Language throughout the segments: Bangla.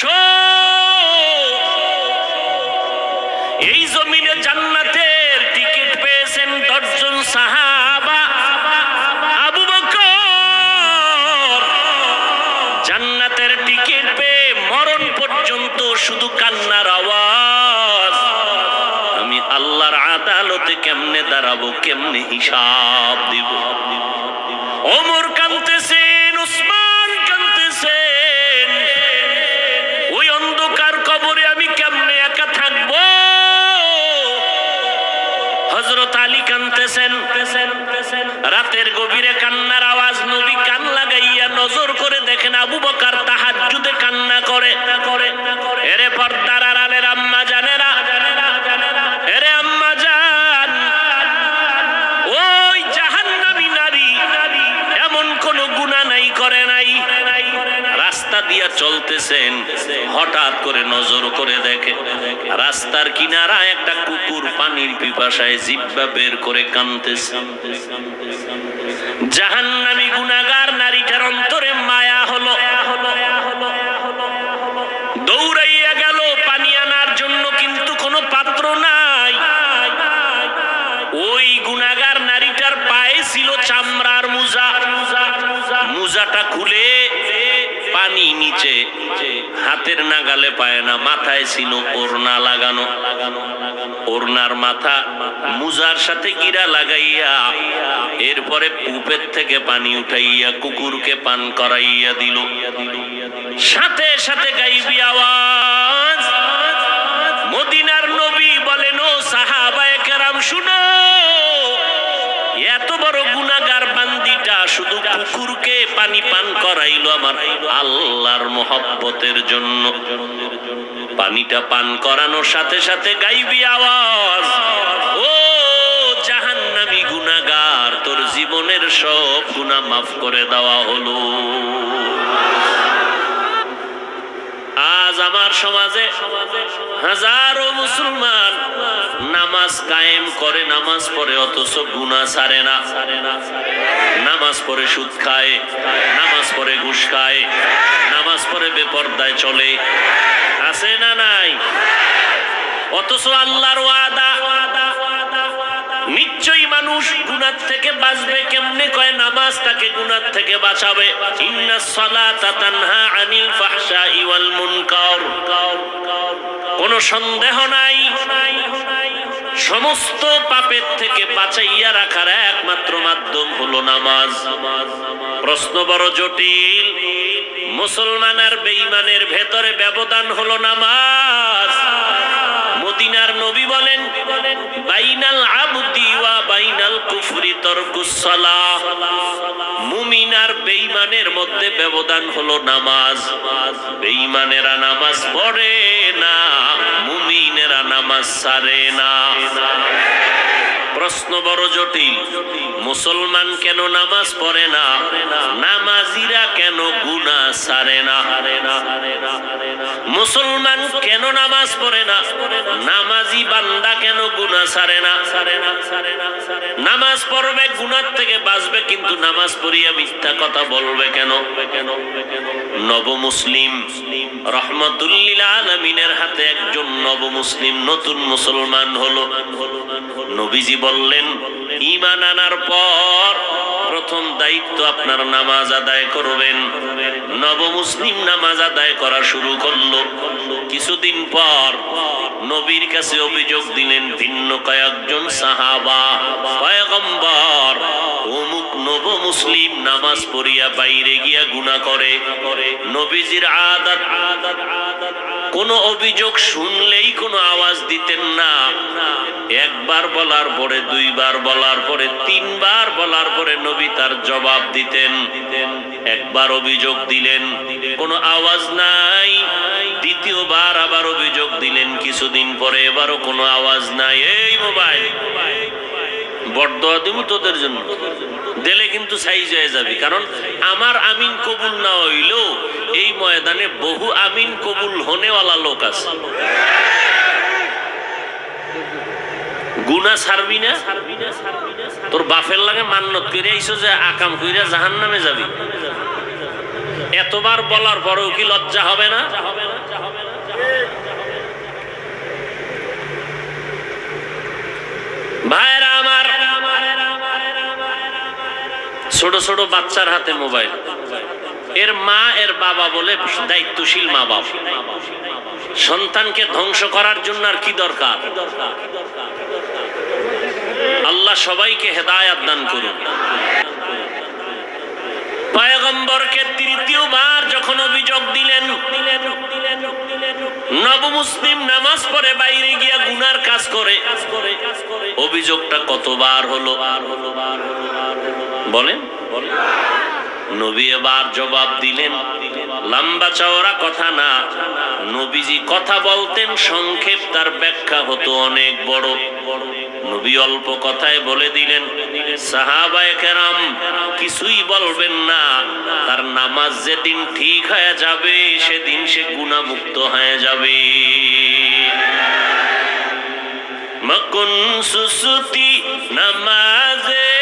শো এই জমিনে জান্নাতের টিকিট পেয়েছেন দশজন সাহাবা। আবু বকর। জান্নাতের টিকিট পেয়ে মরণ পর্যন্ত শুধু কান্নার আওয়াজ। আমি আল্লাহর আদালতে কেমনে দাঁড়াবো, কেমনে হিসাব দিব? অমর কানতেছেন আলী কানতেছেন। রাতের গভীরে কান্নার আওয়াজ নবী কান লাগাইয়া নজর করে দেখেন আবু বকার তাহার যুদে কান্না করে। এরে পর্দার আড়ালের আম্মা জানেরা দিয়া চলতেছেন, হঠাৎ করে নজর করে দেখে রাস্তার কিনারা একটা কুকুর পানির পিপাসায় জিব্বা বের করে কানতেছে। জাহান্নামী গুনাগার নারীটার অন্তরে মায়া হাতের নাগালে পায় না, মাথায় ছিল ওড়না লাগানো। ওড়নার মাথা মুজার সাথে গিরা লাগাইয়া, এরপরে পুপের থেকে পানি উঠাইয়া, কুকুরকে পান করাইয়া দিল। সাথে সাথে গাইবি আওয়াজ। মদিনার নবী বলেন, ও সাহাবায়ে কেরাম, শুনো, এত বড় গুনাগার বান্দিটা শুধু কুকুরকে পানি পান করাইলো আমার আল্লাহর মোহব্বতের জন্য। পানিটা পান করানোর সাথে সাথে গাইবি আওয়াজ, ও জাহান্নামি গুনাগার তোর জীবনের সব গুনাহ মাফ করে দেওয়া হলো। আজ আমার সমাজে হাজারো মুসলমান নামাজ কায়েম করে, নামাজ পড়ে, অথচ গুণা সারে না। নামাজ পড়ে সুদ খায়, নামাজ পড়ে ঘুষ খায়, নামাজ পড়ে বেপর্দায় চলে। আছে না নাই? অথচ আল্লাহর ওয়াদা নিশ্চয়ই মানুষ গুনার থেকে বাঁচবে কেমনে কয়? নামাজ তাকে গুনার থেকে বাঁচাবে। কোনো সন্দেহ নাই। সমস্ত পাপের থেকে বাঁচাইয়া রাখার একমাত্র মাধ্যম হলো নামাজ। প্রশ্ন বড় জটিল। মুসলমান আর বেঈমানের ভেতরে ব্যবধান হলো নামাজ। মদিনার নবী বলেন, বাইনাল আবদি ওয়া কুফরি তরকুস সালাহ মুমিন আর বেঈমানের মধ্যে ব্যবধান হলো নামাজ। বেঈমানেরা নামাজ পড়ে না, মুমিনেরা নামাজ সারে না। প্রশ্ন বড় জটিল, মুসলমান কেন নামাজ পড়ে না? নামাজ সারে না। মুসলমান কেন নামাজ পড়ে না? নামাজি বান্দা কেন গুনা সারে না? নামাজ পড়বে গুনার থেকে বাঁচবে, কিন্তু নামাজ পড়িয়া মিথ্যা কথা বলবে কেন? নব মুসলিম আলমিনের হাতে একজন নব মুসলিম নতুন মুসলমান হলো। নবীজি বললেন ইমান আনার পর প্রথম দায়িত্ব আপনার নামাজ আদায় করবেন। নব মুসলিম নামাজ আদায় করা শুরু করল। কিছুদিন পর নবীর কাছে অভিযোগ দিলেন, ভিন্ন কয়েকজন সাহাবা, পয়গম্বর, অমুক নব মুসলিম নামাজ পড়িয়া বাইরে গিয়া করে। নবীজির অভিযোগ শুনলেই কোনো আওয়াজ দিতেন না। একবার বলার পরে, দুইবার বলার বলার পরে নবী তার জবাব দিতেন। একবার অভিযোগ দিলেন, কোনো আওয়াজ নাই। দ্বিতীয়বার আবার অভিযোগ দিলেন, কিছুদিন পরে এবারও কোনো আওয়াজ নাই। এই মোবাইল বরদোয়া দিব তোদের জন্য। দিলে কিন্তু সাইজ যাবে, কারণ আমার আমিন কবুল না হইলেও এই ময়দানে বহু আমিন কবুল হনেওয়ালা লোক আছে। গুনা ছাড়বি না? তোর বাপের লাগে মান্নত করে আইসো যে আকাম কইরা জাহান নামে যাবি। এতবার বলার পরেও কি লজ্জা হবে না? ছোট ছোট বাচ্চার হাতে মোবাইল। এর মা, এর বাবা বলে দায়িত্বশীল মা বাবা সন্তানকে ধ্বংস করার জন্য আর কি দরকার? আল্লাহ সবাইকে হেদায়াত দান করুন। তৃতীয়বার যখন অভিযোগ দিলেন নামাজ বাইরে গিয়া কাজ করে, অভিযোগটা কতবার হলো? বলেন। নবী এবার জবাব দিলেন, লম্বা চওড়া কথা না। নবীজি কথা বলতেন, সংক্ষেপ তার ব্যাখ্যা হতো অনেক বড়। নবী অল্প কথায় বলে দিলেন কিছুই বলবেন না। তার নামাজ যেদিন ঠিক হয়ে যাবে, সেদিন সে গুণামুক্ত হয়ে যাবে। মকুন সুসুতি নামাজে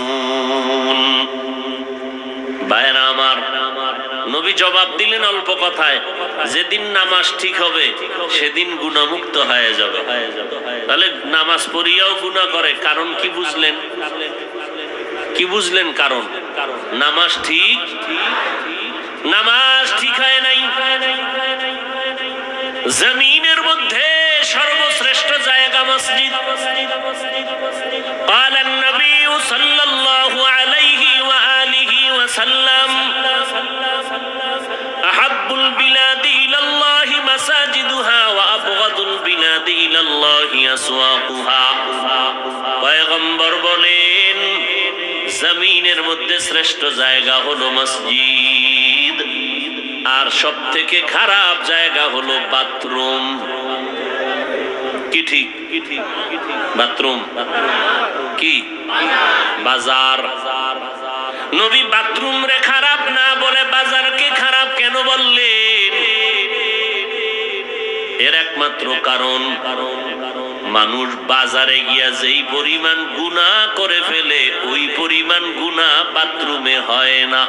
জবাব দিলেন অল্প কথায় যেদিন নামাজ ঠিক হবে সেদিন গুণামুক্ত হয়ে যাবে তাহলে নামাজ পড়িয়াও গুণা করে কারণ কি বুঝলেন কি বুঝলেন কারণ নামাজ ঠিক নামাজ ঠিক হয় নাই জমিনের মধ্যে সর্বশ্রেষ্ঠ জায়গা মসজিদ قال النبي صلى الله عليه وآله وسلم জমিনের মধ্যে শ্রেষ্ঠ জায়গা হলো মসজিদ। আর সব থেকে খারাপ জায়গা হলো বাথরুম। কি ঠিক? বাথরুম? কি? বাজার? নবী বাথরুম রে খারাপ না বলে বাজারকে খারাপ কেন বললেন এর একমাত্র কারণ, মানুষ বাজারে গিয়া যেই পরিমাণ গুণা করে ফেলে, ওই পরিমাণ গুণা বাথরুমে হয় না।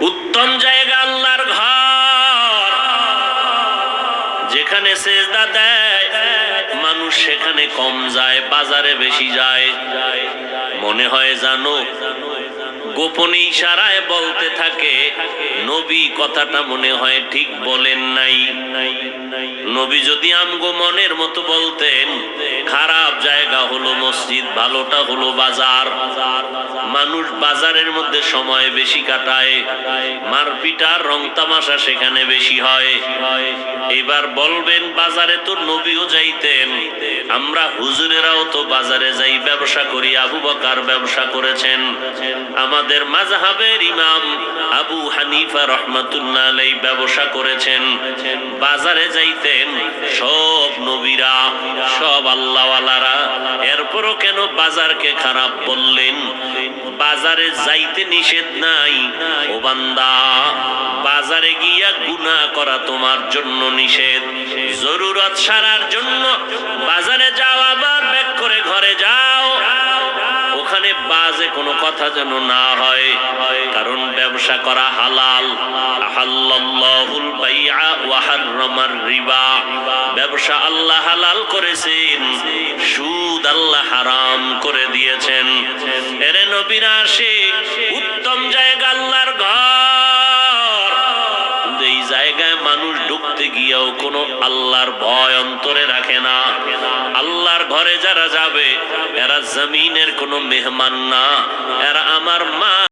উত্তম জায়গা আল্লাহর ঘর। যেখানে সেজদা দেয়, মানুষ সেখানে কম যায়, বাজারে বেশি যায়। মনে হয় জানো গোপনে ইশারায় বলতে থাকে, নবী কথাটা মনে হয় ঠিক বলেন নাই। নবী যদি আমগো মনের মতো বলতেন, খারাপ জায়গা হলো মসজিদ, ভালোটা হলো বাজার। মানুষ বাজারের মধ্যে সময় বেশি কাটায় মারপিটার রং তামাশা সেখানে বেশি হয়। এবার বলবেন, বাজারে তো নবীও যাইতেন, আমরা হুজুরেরাও তো বাজারে যাই, ব্যবসা করি, আবু বকার ব্যবসা করেছেন। আমাদের মাযহাবের ইমাম আবু হানিফা রহমাতুল্লাহ ব্যবসা করেছেন, বাজারে যাইতেন, সব নবীরা, সব আল্লাহওয়ালারা, এরপরও কেন বাজারকে খারাপ বললেন? বাজারে যাইতে নিষেধ নাই। ও বান্দা, বাজারে গিয়া গুনাহ করা তোমার জন্য নিষেধ। জরুরত সারার জন্য বাজারে যাওয়া আবার বাজে কোনো কথা যেন না হয়। কারণ ব্যবসা করা হালাল। বাইআ ওয়া হাররামার রিবা। ব্যবসা আল্লাহ হালাল করেছেন, সুদ আল্লাহ হারাম করে দিয়েছেন। এরে নবীরা সে উত্তম জায়গা গিয়েও কোনো আল্লাহর ভয় অন্তরে রাখে না। আল্লাহর ঘরে যারা যাবে, এরা জমিনের কোনো মেহমান না। এরা আমার মা।